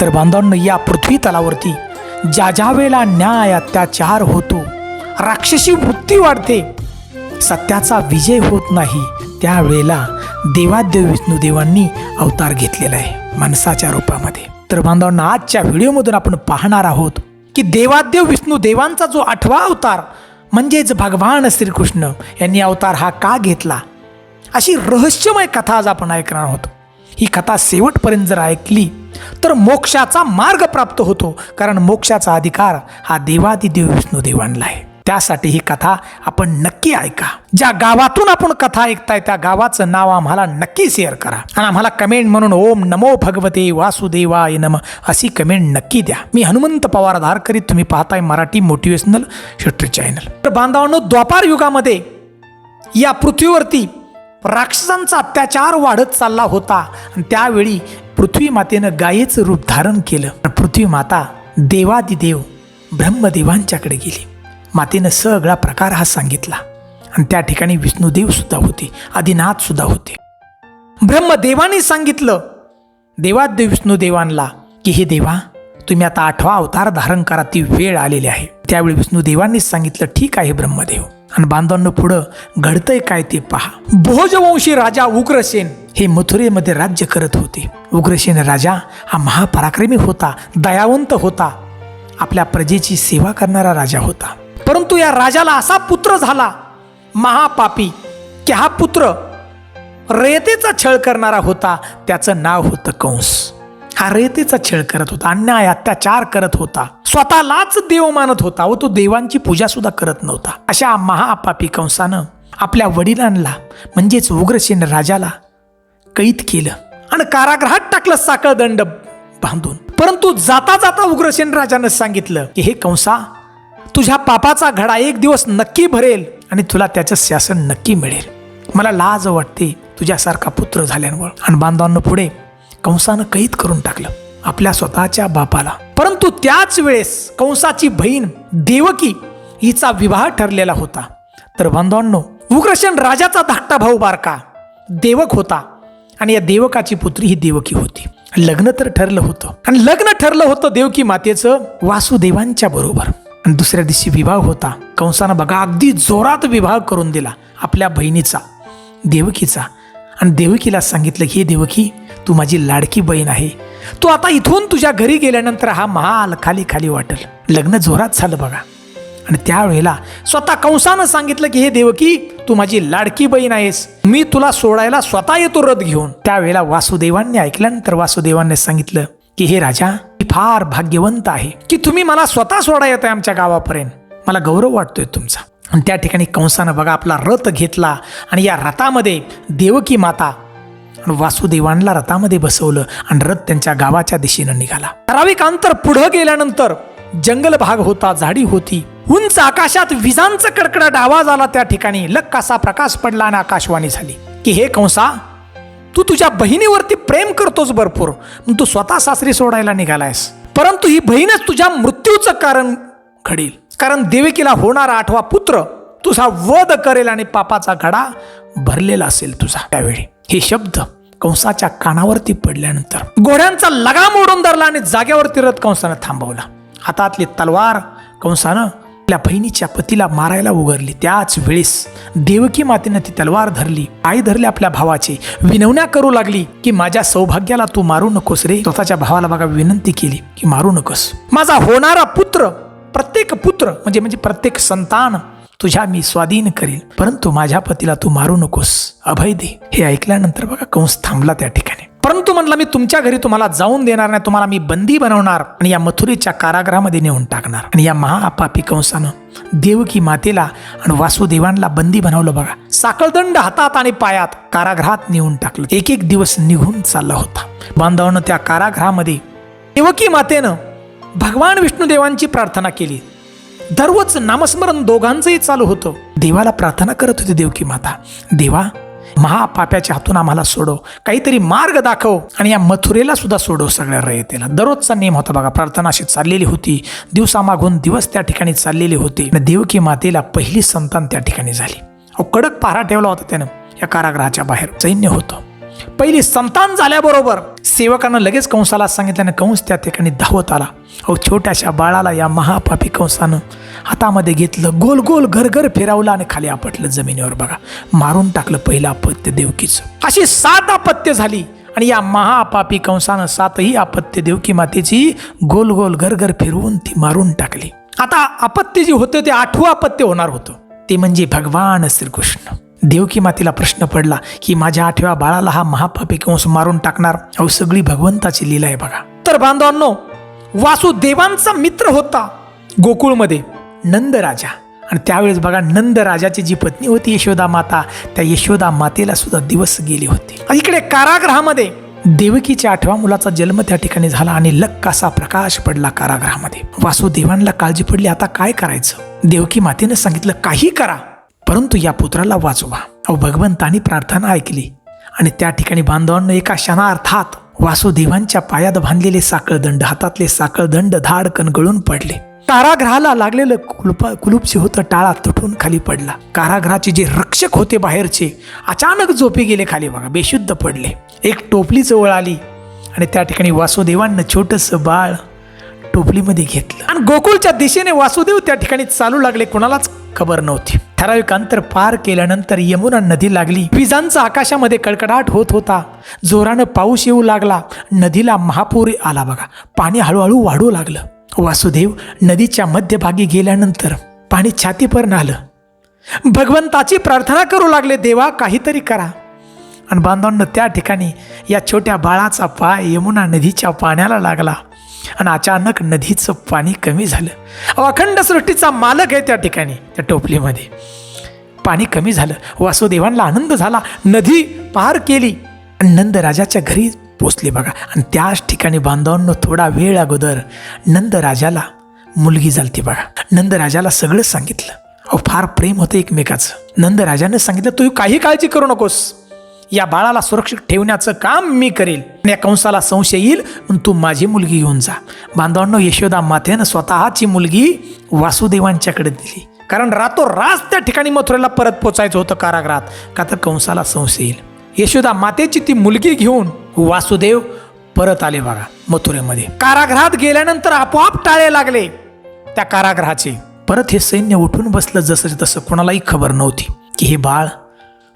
तर बांधवांना या पृथ्वी तलावरती ज्या ज्या वेळेला न्याय अत्याचार होतो राक्षसी वृत्ती वाढते सत्याचा विजय होत नाही त्यावेळेला देवादेव विष्णुदेवांनी अवतार घेतलेला आहे माणसाच्या रूपामध्ये. तर बांधवांना आजच्या व्हिडिओमधून आपण पाहणार आहोत की देवादेव विष्णुदेवांचा जो आठवा अवतार म्हणजेच भगवान श्रीकृष्ण यांनी अवतार हा का घेतला? अशी रहस्यमय कथा आज आपण ऐकणार आहोत. ही कथा शेवटपर्यंत जर ऐकली तर मोक्षाचा मार्ग प्राप्त होतो कारण मोक्षाचा अधिकार हा देवादिदेव विष्णुदेवांना आहे. त्यासाठी ही कथा आपण नक्की ऐका. ज्या गावातून आपण कथा ऐकताय त्या गावाचं नाव आम्हाला नक्की शेअर करा. आणि आम्हाला कमेंट म्हणून ओम नमो भगवते वासुदेवाय नम अशी कमेंट नक्की द्या. मी हनुमंत पवार धारकरी तुम्ही पाहताय मराठी मोटिवेशनल हिस्ट्री चॅनल तर बांधवांनो द्वापार युगामध्ये या पृथ्वीवरती राक्षसांचा अत्याचार वाढत चालला होता. आणि त्यावेळी पृथ्वी मातेनं गायेचं रूप धारण केलं. पृथ्वी माता देवादिदेव ब्रह्मदेवांच्याकडे गेली. मातेनं सगळा प्रकार हा सांगितला. आणि त्या ठिकाणी विष्णुदेव सुद्धा होते. आदिनाथ सुद्धा होते. ब्रह्मदेवाने सांगितलं देवादेव विष्णुदेवांना की हे देवा तुम्ही आता आठवा अवतार धारण करा. ती वेळ आलेली आहे. त्यावेळी विष्णुदेवांनीच सांगितलं ठीक आहे ब्रह्मदेव. आणि बांधवांना पुढं घडतंय काय ते पहा. भोजवंशी राजा उग्रसेन हे मथुरेमध्ये राज्य करत होते. उग्रसेन राजा हा महापराक्रमी होता दयावंत होता आपल्या प्रजेची सेवा करणारा राजा होता. परंतु या राजाला असा पुत्र झाला महापापी की हा पुत्र रयतेचा छळ करणारा होता त्याचं नाव होतं कंस. हा रयतेचा छळ करत होता अन्याय अत्याचार करत होता. स्वतःलाच देव मानत होता व तो देवांची पूजा सुद्धा करत नव्हता. अशा महाआपापी कंसानं आपल्या वडिलांना म्हणजेच उग्रसेन राजाला कैद केलं आणि कारागृहात टाकलं साखळ दंड बांधून. परंतु जाता जाता उग्रसेन राजानं सांगितलं की हे कंसा तुझ्या पापाचा घडा एक दिवस नक्की भरेल आणि तुला त्याचं शासन नक्की मिळेल. मला लाज वाटते तुझ्यासारखा पुत्र झाल्यावर आणि बांधवांना पुढे कंसानं कैद करून टाकलं आपल्या स्वतःच्या बापाला. परंतु त्याच वेळेस कंसाची बहीण देवकी हिचा विवाह ठरलेला होता. तर बांधवांनो उग्रसेन राजाचा धाकटा भाऊ बारका देवक होता आणि या देवकाची पुत्री ही देवकी होती. लग्न तर ठरलं होतं. आणि लग्न ठरलं होतं देवकी मातेचं वासुदेवांच्या बरोबर. आणि दुसऱ्या दिवशी विवाह होता. कंसानं बघा अगदी जोरात विवाह करून दिला आपल्या बहिणीचा देवकीचा. आणि देवकीला सांगितलं की "हे देवकी तू माझी लाडकी बहीण आहे. तू आता इथून तुझ्या घरी गेल्यानंतर हा महाल खाली खाली वाटेल. लग्न जोरात झालं बघा. आणि त्यावेळेला स्वतः कंसानं सांगितलं की हे देवकी तू माझी लाडकी बहीण आहेस. मी तुला सोडायला स्वतः येतो रथ घेऊन. त्यावेळेला वासुदेवांनी ऐकल्यानंतर वासुदेवांनी सांगितलं की हे राजा मी फार भाग्यवंत आहे की तुम्ही मला स्वतः सोडा येत आहे आमच्या गावापर्यंत. मला गौरव वाटतोय तुमचा. आणि त्या ठिकाणी कंसानं बघा आपला रथ घेतला आणि या रथामध्ये देवकी माता आणि वासुदेवांना रथामध्ये बसवलं आणि रथ त्यांच्या गावाच्या दिशेनं निघाला. ठराविक अंतर पुढं गेल्यानंतर जंगल भाग होता झाडी होती. उंच आकाशात विजांचा कडकडाट आवाज आला त्या ठिकाणी. लक असा प्रकाश पडला आणि आकाशवाणी झाली की हे कंसा तू तुझ्या बहिणीवरती प्रेम करतोस भरपूर. पण तू स्वतः सासरी सोडायला निघालायस. परंतु ही बहीणच तुझ्या मृत्यूचं कारण घडेल. कारण देवकीला होणारा आठवा पुत्र तुझा वध करेल आणि पापाचा घडा भरलेला असेल तुझा. त्यावेळी हे शब्द कंसाच्या कानावरती पडल्यानंतर घोड्यांचा लगाम ओढून धरला आणि जाग्यावरती रथ कंसानं थांबवला. हातातली तलवार कंसानं आपल्या बहिणीच्या पतीला मारायला उघडली. त्याच वेळेस देवकी मातेनं ती तलवार धरली. आई धरली आपल्या भावाचे. विनवण्या करू लागली की माझ्या सौभाग्याला तू मारू नकोस रे. स्वतःच्या भावाला बघा विनंती केली की मारू नकोस. माझा होणारा पुत्र प्रत्येक पुत्र म्हणजे म्हणजे प्रत्येक संतान तुझ्या मी स्वाधीन करील. परंतु माझ्या पतीला तू मारू नकोस. अभय दे. हे ऐकल्यानंतर बघा कंस थांबला त्या ठिकाणी. परंतु म्हटलं मी तुमच्या घरी तुम्हाला जाऊन देणार नाही. तुम्हाला मी बंदी बनवणार आणि या मथुरेच्या कारागृहामध्ये नेऊन टाकणार. आणि या महापापी कंसानं देवकी मातेला आणि वासुदेवांना बंदी बनवलं बघा. साखळदंड हातात आणि पायात कारागृहात नेऊन टाकलं. एक एक दिवस निघून चालला होता. बांधवानं त्या कारागृहामध्ये देवकी मातेनं भगवान विष्णुदेवांची प्रार्थना केली. दररोज नामस्मरण दोघांचंही चालू होतं. देवाला प्रार्थना करत होती देवकी माता. देवा महापाप्याच्या हातून आम्हाला सोडव. काहीतरी मार्ग दाखव आणि या मथुरेला सुद्धा सोडव सगळ्या रयतेला. दररोजचा नेम होता बघा प्रार्थना अशी चाललेली होती. दिवसामागून दिवस त्या ठिकाणी चाललेले होते. देवकी मातेला पहिली संतान त्या ठिकाणी झाली. अहो कडक पहारा ठेवला होता त्यानं. या कारागृहाच्या बाहेर. सैन्य होतं. पहिली संतान झाल्याबरोबर सेवकानं लगेच कंसाला सांगितल्यानं कंस त्या ठिकाणी धावत आला. अहो छोट्याशा बाळाला या महापापी कंसानं हातामध्ये घेतलं गोल गोल घरघर फिरवलं आणि खाली आपटलं जमिनीवर बघा. मारून टाकलं पहिलं अपत्य देवकीचं. अशी सात अपत्य झाली आणि या महापापी कंसानं सातही अपत्य देवकी मातेची गोल गोल घरघर फिरवून ती मारून टाकली. आता अपत्य जे होतं ते आठवं अपत्य होणार होतं. ते म्हणजे भगवान श्रीकृष्ण. देवकी मातेला प्रश्न पडला की माझ्या आठव्या बाळाला हा महापापी कंस मारून टाकणार? अहो सगळी भगवंताची लीला आहे बघा. तर बांधवांनो वासुदेवांचा मित्र होता गोकुळमध्ये नंदराजा. आणि त्यावेळेस बघा नंद राजाची जी पत्नी होती यशोदा माता त्या यशोदा मातेला सुद्धा दिवस गेले होते. इकडे कारागृहामध्ये देवकीच्या आठव्या मुलाचा जन्म त्या ठिकाणी झाला आणि लक्कासा प्रकाश पडला कारागृहामध्ये. वासुदेवांना काळजी पडली आता काय करायचं? देवकी मातेनं सांगितलं काही करा. परंतु या पुत्राला वाचवा. अहो भगवंतानी प्रार्थना ऐकली. आणि त्या ठिकाणी बांधवांना एका क्षणार्थात वासुदेवांच्या पायात बांधलेले साखळदंड हातातले साखळदंड धाडकन गळून पडले. कारागृहाला लागलेलं कुलप कुलूप होतं टाळा तुटून खाली पडला. कारागृहाचे जे रक्षक होते बाहेरचे अचानक झोपे गेले खाली बघा बेशुद्ध पडले. एक टोपली जवळ आली आणि त्या ठिकाणी वासुदेवांना छोटंसं बाळ टोपलीमध्ये घेतलं. आणि गोकुळच्या दिशेने वासुदेव त्या ठिकाणी चालू लागले कोणालाच खबर नव्हती. ठराविक अंतर पार केल्यानंतर यमुना नदी लागली. विजांचा आकाशामध्ये कडकडाट होत होता. जोरानं पाऊस येऊ लागला. नदीला महापूर आला बघा. पाणी हळूहळू वाढू लागलं. वासुदेव नदीच्या मध्यभागी गेल्यानंतर पाणी छातीपर्यंत आलं भगवंताची प्रार्थना करू लागले देवा काहीतरी करा. आणि बांधवांना त्या ठिकाणी या छोट्या बाळाचा पाय यमुना नदीच्या पाण्याला लागला. आणि अचानक नदीचं पाणी कमी झालं. अहो, अखंड सृष्टीचा मालक आहे त्या ठिकाणी त्या टोपलीमध्ये. पाणी कमी झालं. वासुदेवांना आनंद झाला. नदी पार केली. आणि नंद राजाच्या घरी पोचले बघा. आणि त्याच ठिकाणी बांधवांनो थोडा वेळ अगोदर नंद राजाला मुलगी झालती बघा. नंद राजाला सगळं सांगितलं. अहो फार प्रेम होतं एकमेकाचं. नंद राजानं सांगितलं तू काही काळजी करू नकोस. या बाळाला सुरक्षित ठेवण्याचं काम मी करेल. या कंसाला संशय येईल पण तू माझी मुलगी घेऊन जा. बांधवांनो यशोदा मातेनं स्वतःची मुलगी वासुदेवांच्याकडे दिली. कारण रातोरात त्या ठिकाणी मथुरेला परत पोचायचं होतं कारागृहात. का तर कंसाला संशय येईल. यशोदा मातेची ती मुलगी घेऊन वासुदेव परत आले बघा मथुरेमध्ये. कारागृहात गेल्यानंतर आपोआप टाळे लागले त्या कारागृहाचे. परत हे सैन्य उठून बसलं जसं तसं कोणालाही खबर नव्हती की हे बाळ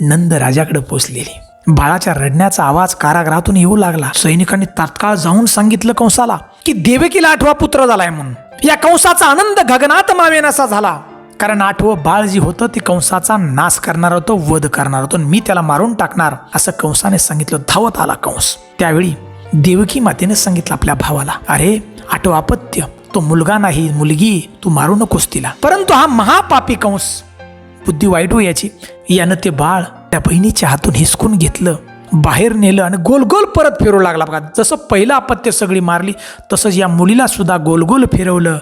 नंद राजाकडे पोचलेली. बाळाच्या रडण्याचा आवाज कारागृहातून येऊ लागला. सैनिकांनी तात्काळ जाऊन सांगितलं कंसाला की देवकीला आठवा पुत्र झालाय म्हणून. या कंसाचा आनंद गगनात मावेनासा झाला. कारण आठवं बाळ जी होतं ती कंसाचा नाश करणार होतं वध करणार होतो मी त्याला मारून टाकणार असं कंसाने सांगितलं. धावत आला कंस. त्यावेळी देवकी मातेने सांगितलं आपल्या भावाला अरे आठवं अपत्य. तो मुलगा नाही मुलगी. तू मारू नकोस तिला. परंतु हा महापापी कंस बुद्धी वाईट हो याची यानं ते बाळ त्या बहिणीच्या हातून हिसकून घेतलं. बाहेर नेलं आणि गोलगोल परत फिरू लागला बघा. जसं पहिलं अपत्य सगळी मारली तसंच या मुलीला सुद्धा गोलगोल फिरवलं.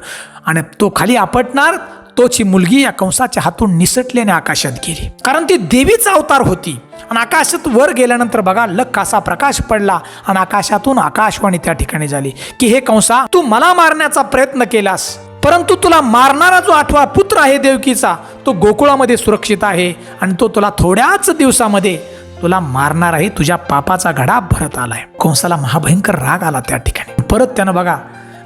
आणि तो खाली आपटणार तोची मुलगी या कंसाच्या हातून निसटल्याने आकाशात गेली. कारण ती देवीचा अवतार होती. आणि आकाशात वर गेल्यानंतर बघा लख असा प्रकाश पडला आणि आकाशातून आकाशवाणी त्या ठिकाणी झाली की हे कंसा तू मला मारण्याचा प्रयत्न केलास. परंतु तुला मारणारा जो आठवा पुत्र आहे देवकीचा तो गोकुळामध्ये सुरक्षित आहे आणि तो तुला थोड्याच दिवसामध्ये तुला मारणार आहे. तुझ्या पापाचा घडा भरत आलाय. कंसाला महाभयंकर राग आला त्या ठिकाणी. परत त्यानं बघा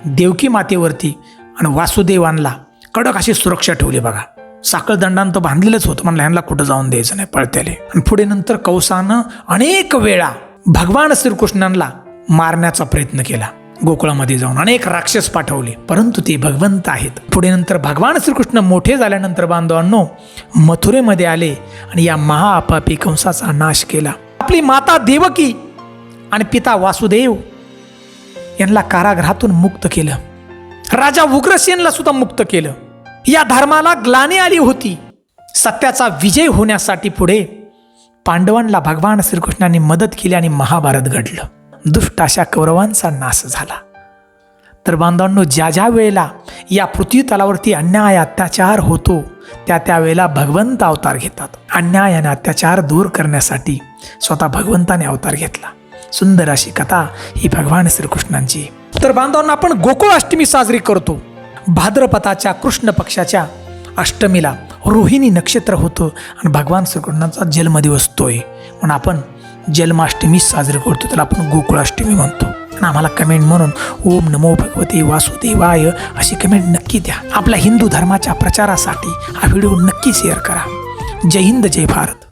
देवकी मातेवरती आणि वासुदेवांना कडक अशी सुरक्षा ठेवली बघा. साखळदंडानं तो बांधलेलंच होतं. म्हणलं ह्यांना कुठं जाऊन द्यायचं नाही पळत्याले. आणि पुढे नंतर कौसानं अनेक वेळा भगवान श्रीकृष्णांना मारण्याचा प्रयत्न केला. गोकुळामध्ये जाऊन अनेक राक्षस पाठवले. परंतु ते भगवंत आहेत. पुढे नंतर भगवान श्रीकृष्ण मोठे झाल्यानंतर बांधवांनो मथुरेमध्ये आले आणि या महाआपापी कंसाचा नाश केला. आपली माता देवकी आणि पिता वासुदेव यांना कारागृहातून मुक्त केलं. राजा उग्रसेनला सुद्धा मुक्त केलं. या धर्माला ग्लानी आली होती. सत्याचा विजय होण्यासाठी पुढे पांडवांना भगवान श्रीकृष्णांनी मदत केली आणि महाभारत घडलं. दुष्ट अशा कौरवांचा नाश झाला. तर बांधवांनो ज्या ज्या वेळेला या पृथ्वी तलावरती अन्याय अत्याचार होतो त्या त्यावेळेला भगवंत अवतार घेतात. अन्याय आणि अत्याचार दूर करण्यासाठी स्वतः भगवंताने अवतार घेतला. सुंदर अशी कथा ही भगवान श्रीकृष्णांची. तर बांधवांना आपण गोकुळ अष्टमी साजरी करतो. भाद्रपदाच्या कृष्ण पक्षाच्या अष्टमीला रोहिणी नक्षत्र होतं आणि भगवान श्रीकृष्णांचा जन्मदिवस तोय. म्हणून आपण जन्माष्टमी साजरी करतो त्याला आपण गोकुळाष्टमी म्हणतो. आणि आम्हाला कमेंट म्हणून ओम नमो भगवते वासुदेवाय अशी कमेंट नक्की द्या. आपल्या हिंदू धर्माच्या प्रचारासाठी हा व्हिडिओ नक्की शेअर करा. जय हिंद जय भारत.